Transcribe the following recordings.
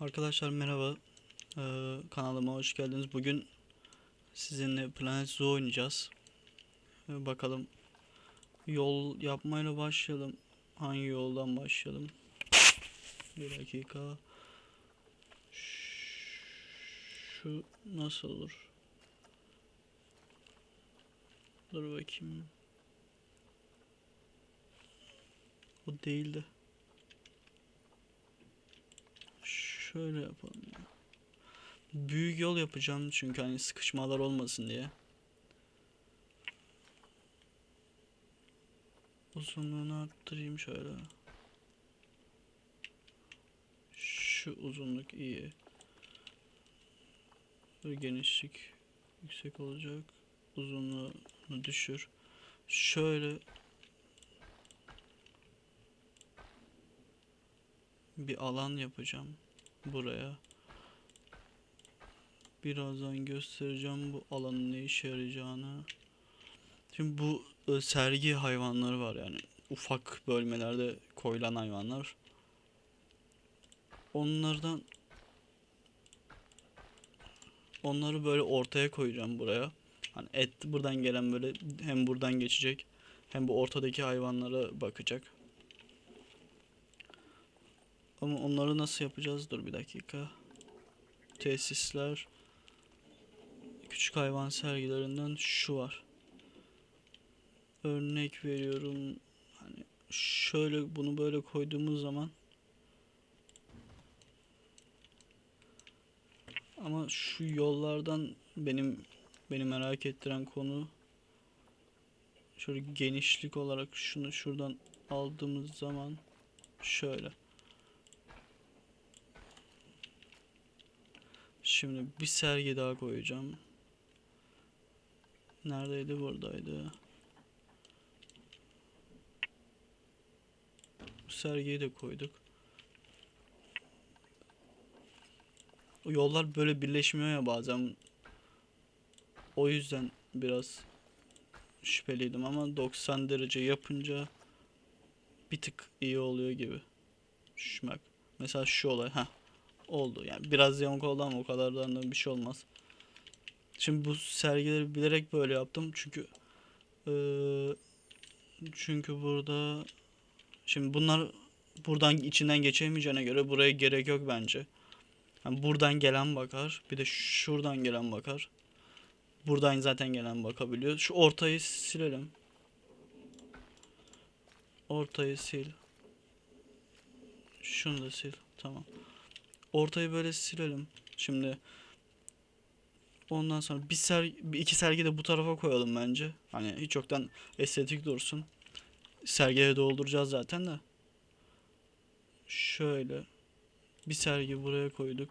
Arkadaşlar merhaba. Ee, kanalıma hoş geldiniz. Bugün sizinle Planet Zoo oynayacağız. Ee, bakalım yol yapmayla başlayalım. Hangi yoldan başlayalım? Bir dakika. Şu nasıl olur? Dur bakayım. O değildi. Şöyle yapalım. ya. Büyük yol yapacağım çünkü hani sıkışmalar olmasın diye. Uzunluğunu arttırayım şöyle. Şu uzunluk iyi. Böyle genişlik yüksek olacak. Uzunluğunu düşür. Şöyle bir alan yapacağım buraya. Birazdan göstereceğim bu alanın ne işe yarayacağını. Şimdi bu e, sergi hayvanları var yani ufak bölmelerde koyulan hayvanlar. Onlardan onları böyle ortaya koyacağım buraya. Hani et buradan gelen böyle hem buradan geçecek hem bu ortadaki hayvanlara bakacak. Ama onları nasıl yapacağız? Dur bir dakika. Tesisler. Küçük hayvan sergilerinden şu var. Örnek veriyorum. Hani şöyle bunu böyle koyduğumuz zaman ama şu yollardan benim beni merak ettiren konu şöyle genişlik olarak şunu şuradan aldığımız zaman şöyle Şimdi bir sergi daha koyacağım. Neredeydi? Buradaydı. Bu sergiyi de koyduk. O yollar böyle birleşmiyor ya bazen. O yüzden biraz şüpheliydim ama 90 derece yapınca bir tık iyi oluyor gibi. Şu bak. Mesela şu olay. ha oldu. Yani biraz yamuk oldu ama o kadardan da bir şey olmaz. Şimdi bu sergileri bilerek böyle yaptım çünkü eee, çünkü burada şimdi bunlar buradan içinden geçemeyeceğine göre buraya gerek yok bence. Yani buradan gelen bakar, bir de şuradan gelen bakar. Buradan zaten gelen bakabiliyor. Şu ortayı silelim. Ortayı sil. Şunu da sil. Tamam. Ortayı böyle silelim. Şimdi ondan sonra bir ser bir iki sergi de bu tarafa koyalım bence. Hani hiç yoktan estetik dursun. Sergiye dolduracağız zaten de. Şöyle bir sergi buraya koyduk.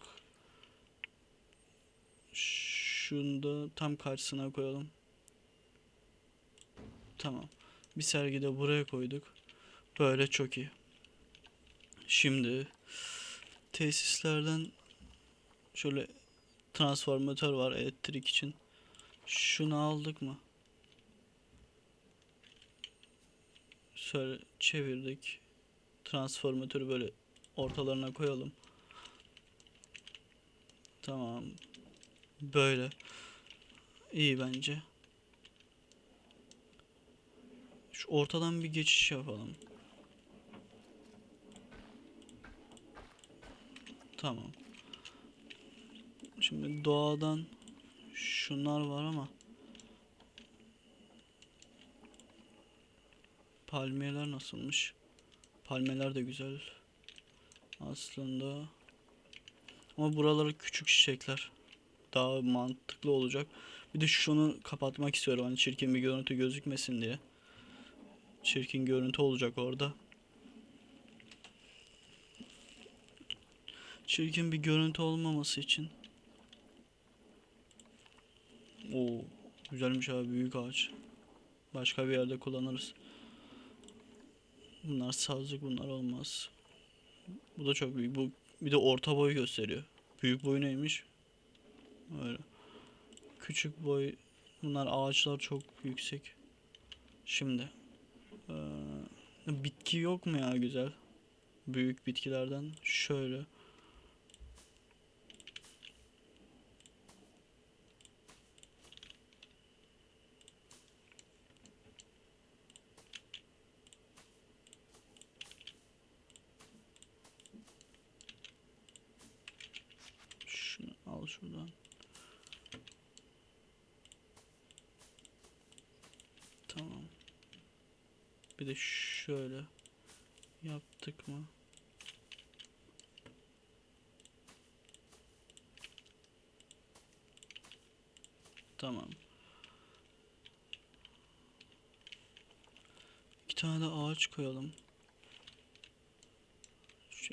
Şunu da tam karşısına koyalım. Tamam. Bir sergi de buraya koyduk. Böyle çok iyi. Şimdi tesislerden şöyle transformatör var elektrik için. Şunu aldık mı? Şöyle çevirdik. Transformatörü böyle ortalarına koyalım. Tamam. Böyle. İyi bence. Şu ortadan bir geçiş yapalım. Tamam. Şimdi doğadan şunlar var ama palmiyeler nasılmış? Palmiyeler de güzel. Aslında ama buraları küçük çiçekler. Daha mantıklı olacak. Bir de şunu kapatmak istiyorum hani çirkin bir görüntü gözükmesin diye. Çirkin görüntü olacak orada. Çirkin bir görüntü olmaması için. Oo, güzelmiş abi büyük ağaç. Başka bir yerde kullanırız. Bunlar sazlık bunlar olmaz. Bu da çok büyük. Bu bir de orta boy gösteriyor. Büyük boy neymiş? Öyle. Küçük boy bunlar ağaçlar çok yüksek. Şimdi eee, bitki yok mu ya güzel? Büyük bitkilerden şöyle Bir de şöyle yaptık mı? Tamam. İki tane de ağaç koyalım.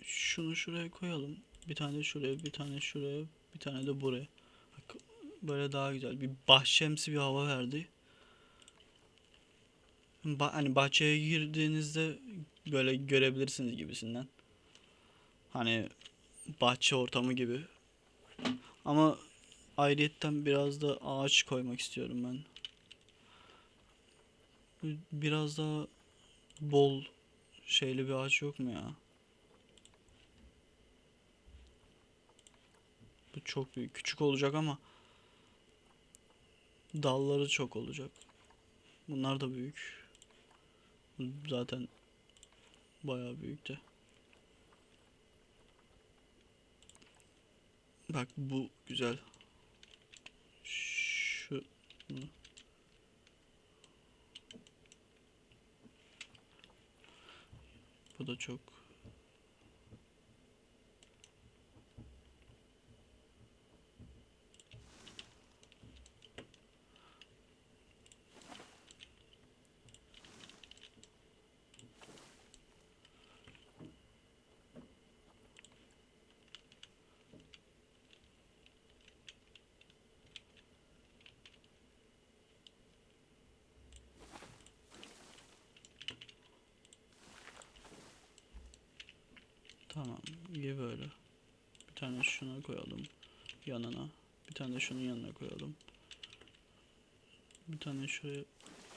Şunu şuraya koyalım. Bir tane şuraya, bir tane şuraya, bir tane de buraya. Bak, böyle daha güzel. Bir bahçemsi bir hava verdi. Ba- hani bahçeye girdiğinizde böyle görebilirsiniz gibisinden. Hani bahçe ortamı gibi. Ama ayrıyetten biraz da ağaç koymak istiyorum ben. Biraz daha bol şeyli bir ağaç yok mu ya? Bu çok büyük. Küçük olacak ama dalları çok olacak. Bunlar da büyük. Zaten bayağı büyüktü. Bak bu güzel. Şu. Bu da çok. Tamam. İyi böyle. Bir tane şuna koyalım. Yanına. Bir tane de şunun yanına koyalım. Bir tane şuraya.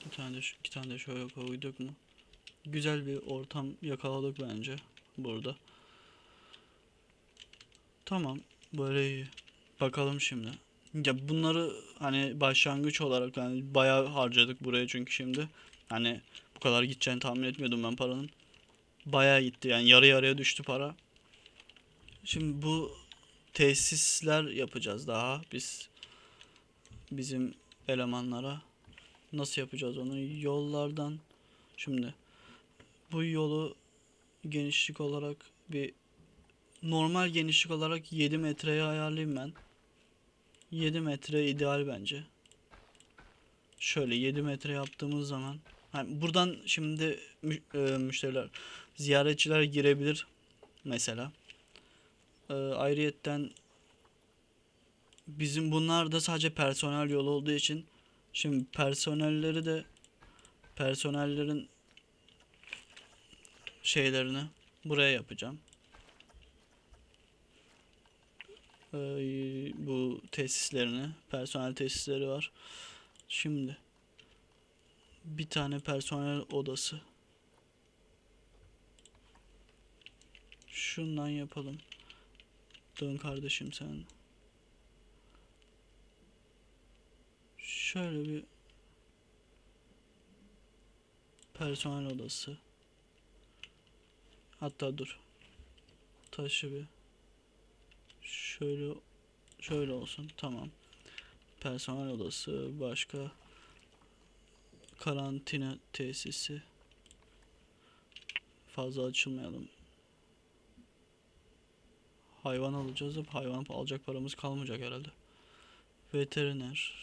Bir tane de şu, iki tane de şöyle koyduk mu? Güzel bir ortam yakaladık bence burada. Tamam. Böyle iyi. Bakalım şimdi. Ya bunları hani başlangıç olarak yani bayağı harcadık buraya çünkü şimdi. Hani bu kadar gideceğini tahmin etmiyordum ben paranın. Bayağı gitti yani yarı yarıya düştü para. Şimdi bu tesisler yapacağız daha biz bizim elemanlara. Nasıl yapacağız onu? Yollardan. Şimdi bu yolu genişlik olarak bir normal genişlik olarak 7 metreye ayarlayayım ben. 7 metre ideal bence. Şöyle 7 metre yaptığımız zaman hani buradan şimdi mü- e, müşteriler ziyaretçiler girebilir mesela. Ee, ayrıyetten bizim bunlar da sadece personel yolu olduğu için şimdi personelleri de personellerin şeylerini buraya yapacağım. Ee, bu tesislerini, personel tesisleri var. Şimdi bir tane personel odası. Şundan yapalım. Dön kardeşim sen. Şöyle bir personel odası. Hatta dur. Taşı bir. Şöyle şöyle olsun. Tamam. Personel odası başka karantina tesisi. Fazla açılmayalım. Hayvan alacağız da hayvan alacak paramız kalmayacak herhalde. Veteriner.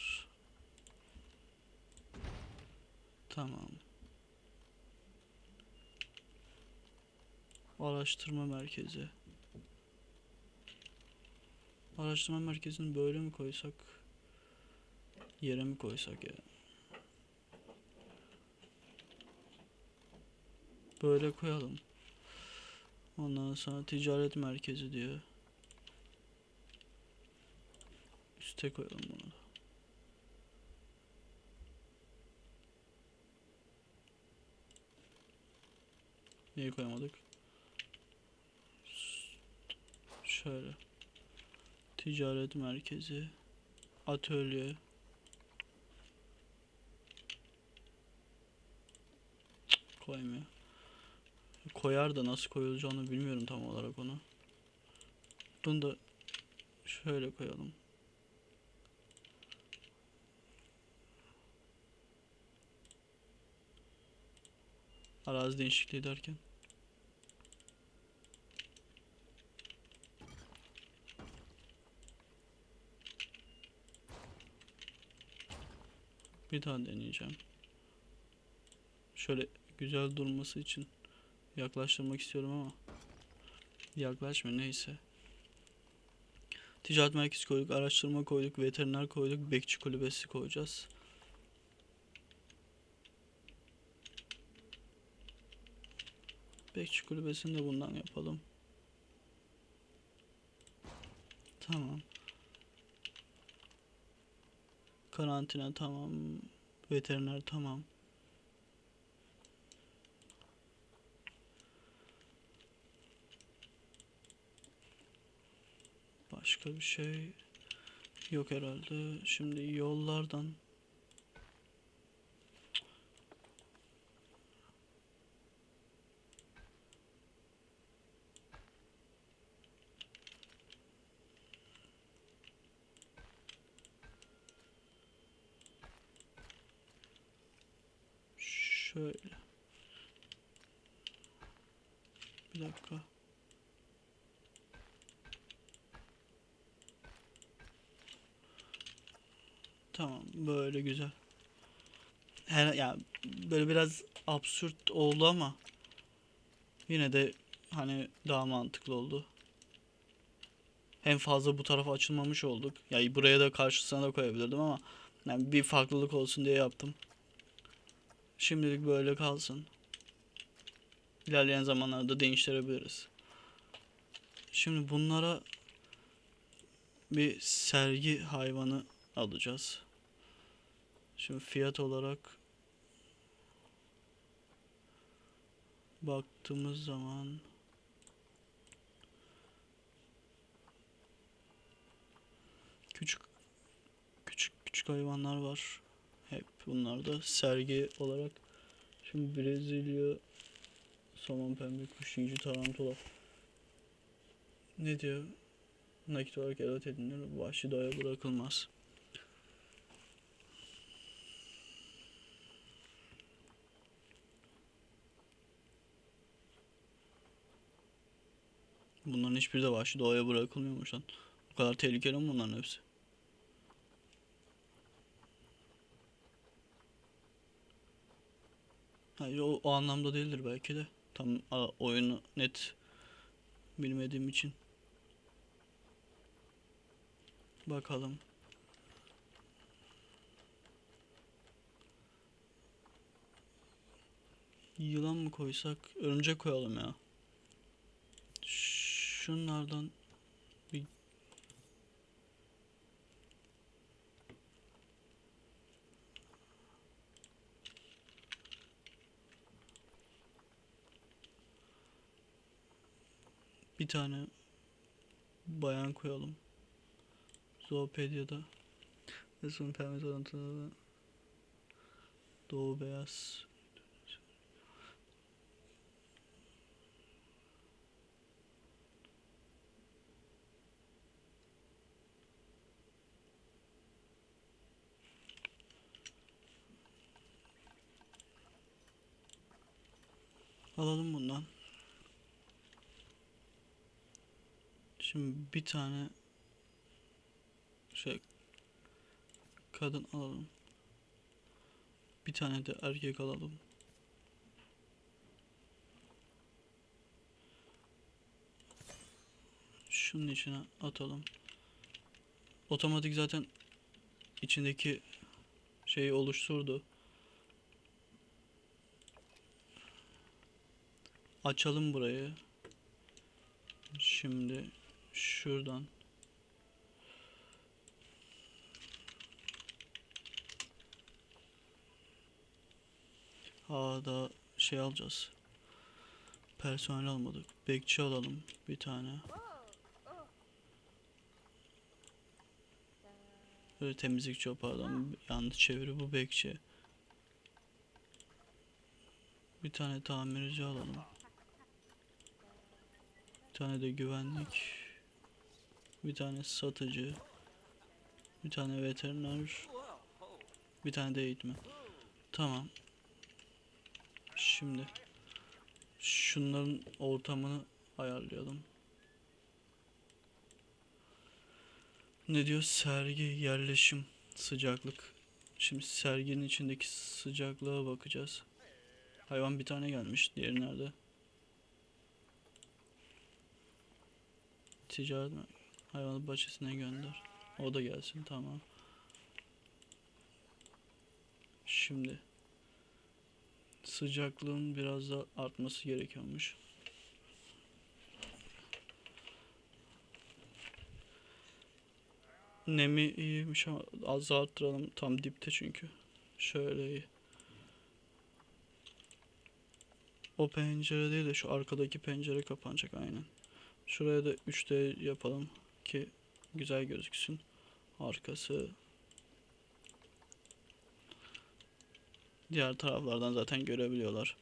Tamam. Araştırma merkezi. Araştırma merkezini böyle mi koysak? Yere mi koysak ya? Böyle koyalım. Ondan sonra ticaret merkezi diyor. Üste koyalım bunu. Niye koyamadık? Şöyle. Ticaret merkezi. Atölye. Koymuyor. Koyar da nasıl koyulacağını bilmiyorum tam olarak onu. Bunu da şöyle koyalım. Arazi değişikliği derken. Bir daha deneyeceğim. Şöyle güzel durması için yaklaştırmak istiyorum ama yaklaşmıyor neyse. Ticaret merkezi koyduk, araştırma koyduk, veteriner koyduk, bekçi kulübesi koyacağız. Bekçi kulübesini de bundan yapalım. Tamam. Karantina tamam. Veteriner tamam. Başka bir şey yok herhalde. Şimdi yollardan şöyle. Bir dakika. Tamam böyle güzel. Her ya böyle biraz absürt oldu ama yine de hani daha mantıklı oldu. Hem fazla bu tarafa açılmamış olduk. Ya buraya da karşısına da koyabilirdim ama yani bir farklılık olsun diye yaptım. Şimdilik böyle kalsın. İlerleyen zamanlarda değiştirebiliriz. Şimdi bunlara bir sergi hayvanı alacağız. Şimdi fiyat olarak baktığımız zaman küçük küçük küçük hayvanlar var. Hep bunlar da sergi olarak. Şimdi Brezilya somon pembe kuş yiyici tarantula. Ne diyor? Nakit olarak elde edilir. Vahşi doğaya bırakılmaz. Bunların hiçbiri de vahşi doğaya bırakılmıyormuş lan. O kadar tehlikeli mi bunların hepsi? Hayır o, o anlamda değildir belki de. Tam a, oyunu net bilmediğim için. Bakalım. Yılan mı koysak? Örümcek koyalım ya. Şunlardan bir bir tane bayan koyalım. Zoopedia'da. Resim pembe tanıtılı. Doğu beyaz. Alalım bundan. Şimdi bir tane şey kadın alalım. Bir tane de erkek alalım. Şunun içine atalım. Otomatik zaten içindeki şeyi oluşturdu. Açalım burayı. Şimdi şuradan Aa da şey alacağız. Personel almadık. Bekçi alalım bir tane. Böyle temizlikçi o pardon. Yanlış çeviri bu bekçi. Bir tane tamirci alalım. Tane de güvenlik. Bir tane satıcı. Bir tane veteriner. Bir tane de eğitmen. Tamam. Şimdi Şunların ortamını ayarlayalım. Ne diyor? Sergi, yerleşim, sıcaklık. Şimdi serginin içindeki sıcaklığa bakacağız. Hayvan bir tane gelmiş. Diğeri nerede? Ticaret mi? Hayvanat bahçesine gönder. O da gelsin tamam. Şimdi sıcaklığın biraz da artması gerekiyormuş. Nemi iyiymiş ama az arttıralım. Tam dipte çünkü. Şöyle iyi. O pencere değil de şu arkadaki pencere kapanacak aynen. Şuraya da 3D yapalım ki güzel gözüksün. Arkası. Diğer taraflardan zaten görebiliyorlar.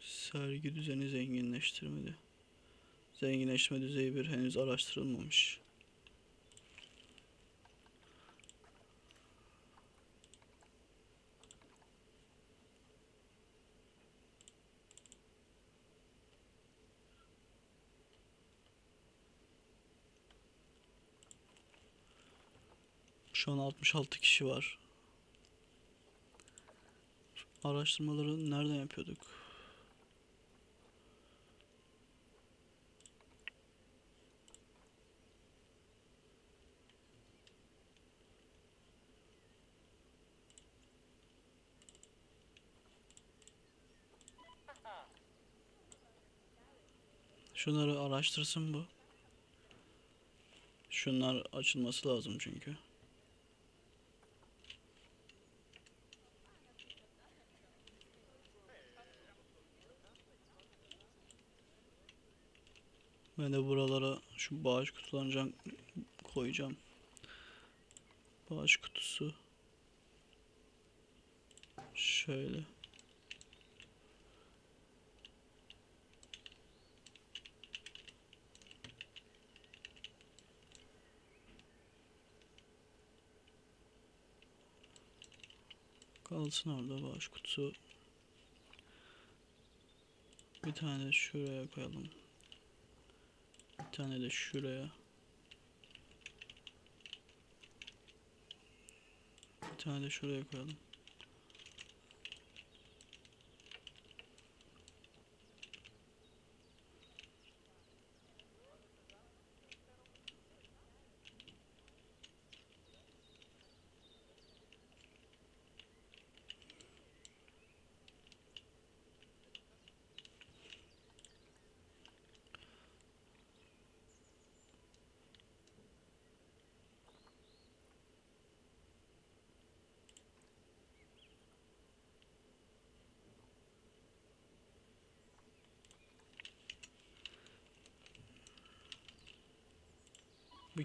Sergi düzeni zenginleştirmedi. Zenginleşme düzeyi bir henüz araştırılmamış. Şu an 66 kişi var. Araştırmaları nereden yapıyorduk? Şunları araştırsın bu. Şunlar açılması lazım çünkü. Ben de buralara şu bağış kutularını koyacağım. Bağış kutusu. Şöyle. Kalsın orada bağış kutusu. Bir tane de şuraya koyalım. Bir tane de şuraya. Bir tane de şuraya koyalım.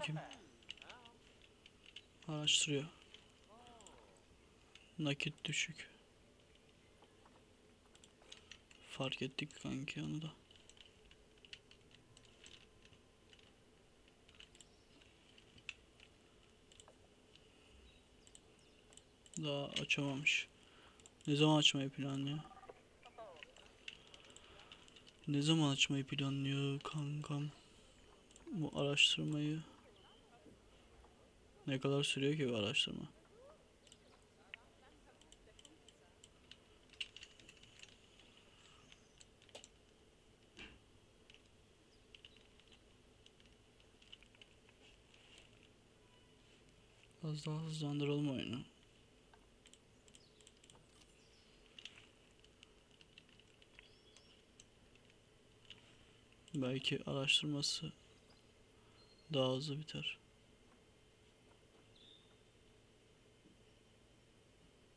Kim? Araştırıyor. Nakit düşük. Fark ettik kanki onu da. Daha açamamış. Ne zaman açmayı planlıyor? Ne zaman açmayı planlıyor kankam? Bu araştırmayı ne kadar sürüyor ki bu araştırma? Az daha hızlandıralım oyunu. Belki araştırması daha hızlı biter.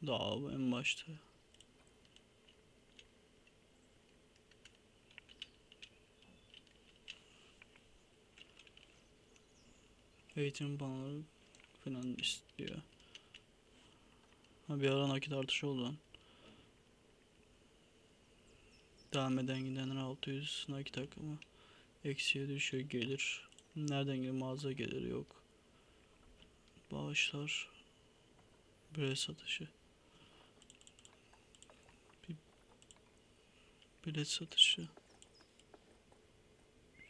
Daha en başta. Eğitim panoları falan istiyor. Ha bir ara nakit artışı oldu lan. Devam eden gidenler 600 nakit akımı. Eksiye düşüyor gelir. Nereden gelir? Mağaza geliri yok. Bağışlar. Bilet satışı. Bilet satışı.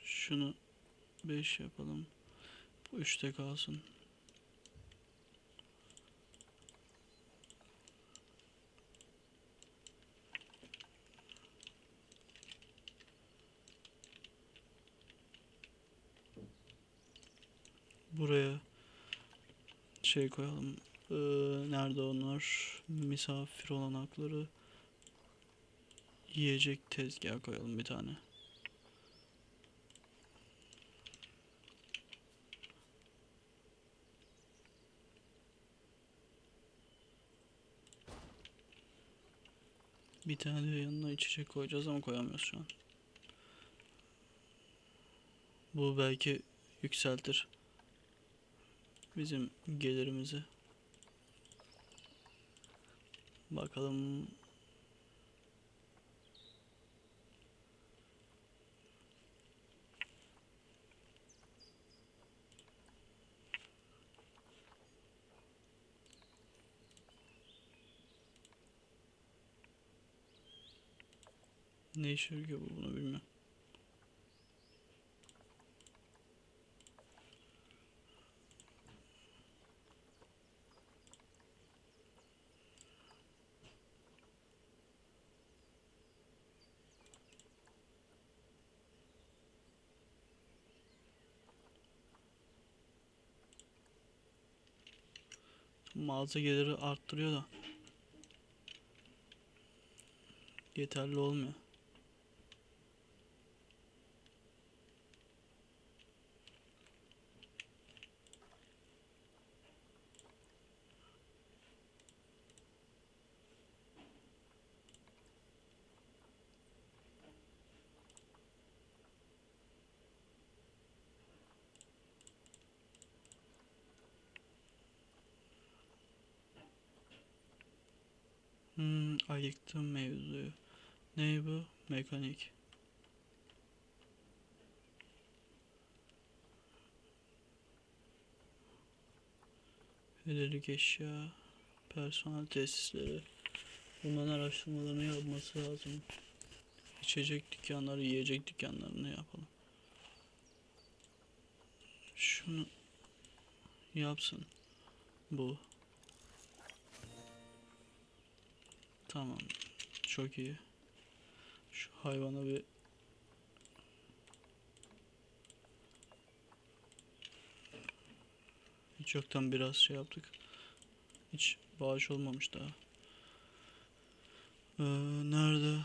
Şunu 5 yapalım. Bu 3'te kalsın. Buraya şey koyalım. Ee, nerede onlar? Misafir olanakları. Yiyecek tezgah koyalım bir tane. Bir tane de yanına içecek koyacağız ama koyamıyoruz şu an. Bu belki yükseltir bizim gelirimizi. Bakalım. Ne işe yarıyor bu bunu bilmiyorum. Mağaza geliri arttırıyor da yeterli olmuyor. Hmm, ayıktım mevzuyu. Ne bu? Mekanik. Hediyelik eşya, personel tesisleri. Bunların araştırmalarını yapması lazım. İçecek dükkanları, yiyecek dükkanlarını yapalım. Şunu yapsın. Bu. Tamam. Çok iyi. Şu hayvana bir Hiç yoktan biraz şey yaptık. Hiç bağış olmamış daha. Ee, nerede?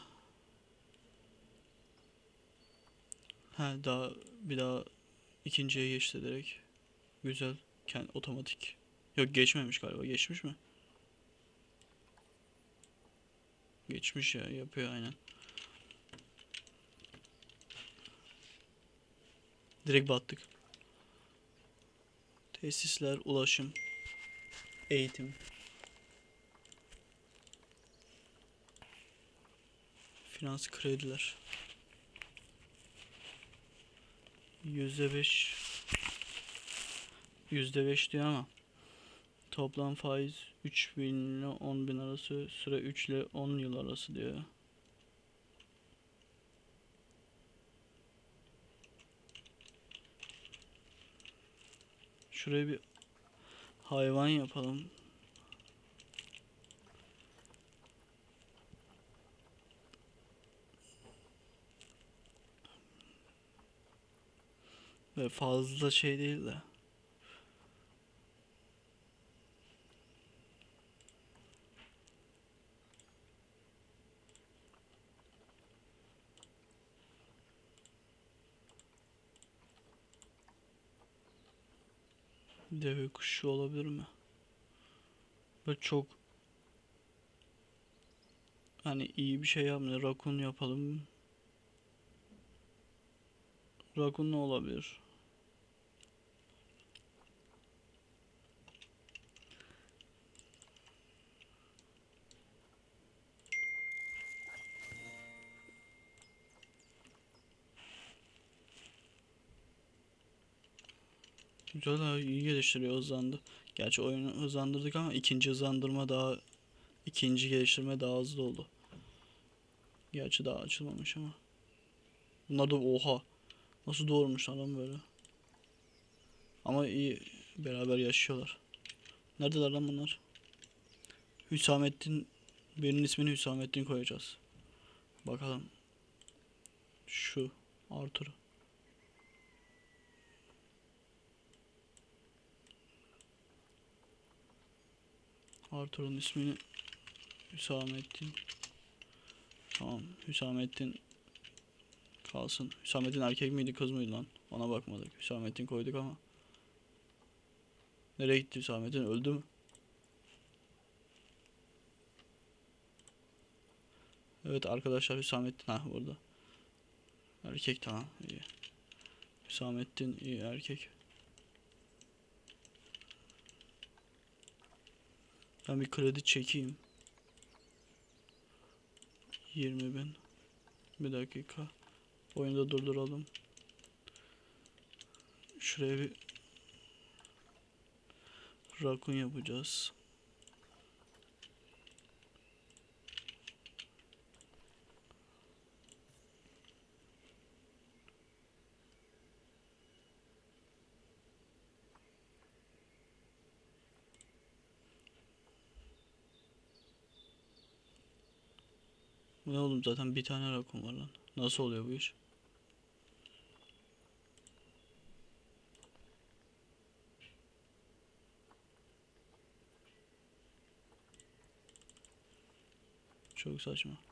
Ha daha bir daha ikinciye geçti direkt. Güzel. Kendi otomatik. Yok geçmemiş galiba. Geçmiş mi? Geçmiş ya yapıyor aynen. Direkt battık. Tesisler, ulaşım, eğitim. Finans krediler. Yüzde beş. Yüzde beş diyor ama Toplam faiz 3000 ile 10 bin arası, süre 3 ile 10 yıl arası diyor. Şuraya bir hayvan yapalım. Ve fazla şey değil de. Kuşu olabilir mi? Böyle çok hani iyi bir şey yapmıyor. Rakun yapalım. Rakun ne olabilir? Güzel iyi geliştiriyor hızlandı. Gerçi oyunu hızlandırdık ama ikinci hızlandırma daha ikinci geliştirme daha hızlı oldu. Gerçi daha açılmamış ama. Bunlar da oha. Nasıl doğurmuş adam böyle. Ama iyi beraber yaşıyorlar. Neredeler lan bunlar? Hüsamettin birinin ismini Hüsamettin koyacağız. Bakalım. Şu Arthur. Arthur'un ismini Hüsamettin. Tamam. Hüsamettin kalsın. Hüsamettin erkek miydi kız mıydı lan? Ona bakmadık. Hüsamettin koyduk ama. Nereye gitti Hüsamettin? Öldü mü? Evet arkadaşlar Hüsamettin ha burada. Erkek tamam iyi. Hüsamettin iyi erkek. Ben bir kredi çekeyim. 20 bin. Bir dakika. Oyunu da durduralım. Şuraya bir rakun yapacağız. Bu ne oğlum zaten bir tane rakun var lan. Nasıl oluyor bu iş? Çok saçma.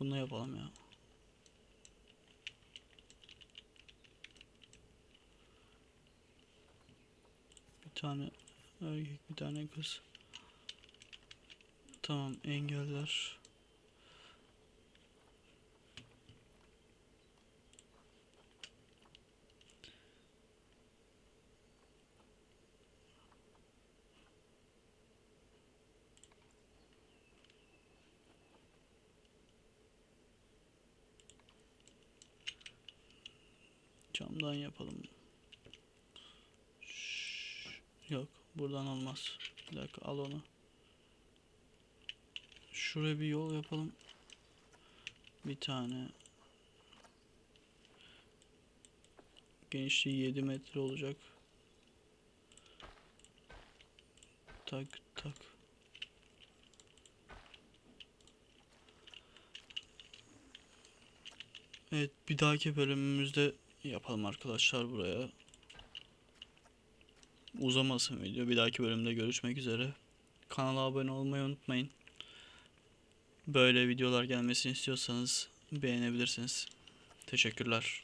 Bunu yapalım ya. Bir tane erkek, bir tane kız. Tamam, engeller. Camdan yapalım. Yok, buradan olmaz. Bir dakika, al onu. Şuraya bir yol yapalım. Bir tane. Genişliği 7 metre olacak. Tak tak. Evet bir dahaki bölümümüzde yapalım arkadaşlar buraya. Uzamasın video. Bir dahaki bölümde görüşmek üzere. Kanala abone olmayı unutmayın. Böyle videolar gelmesini istiyorsanız beğenebilirsiniz. Teşekkürler.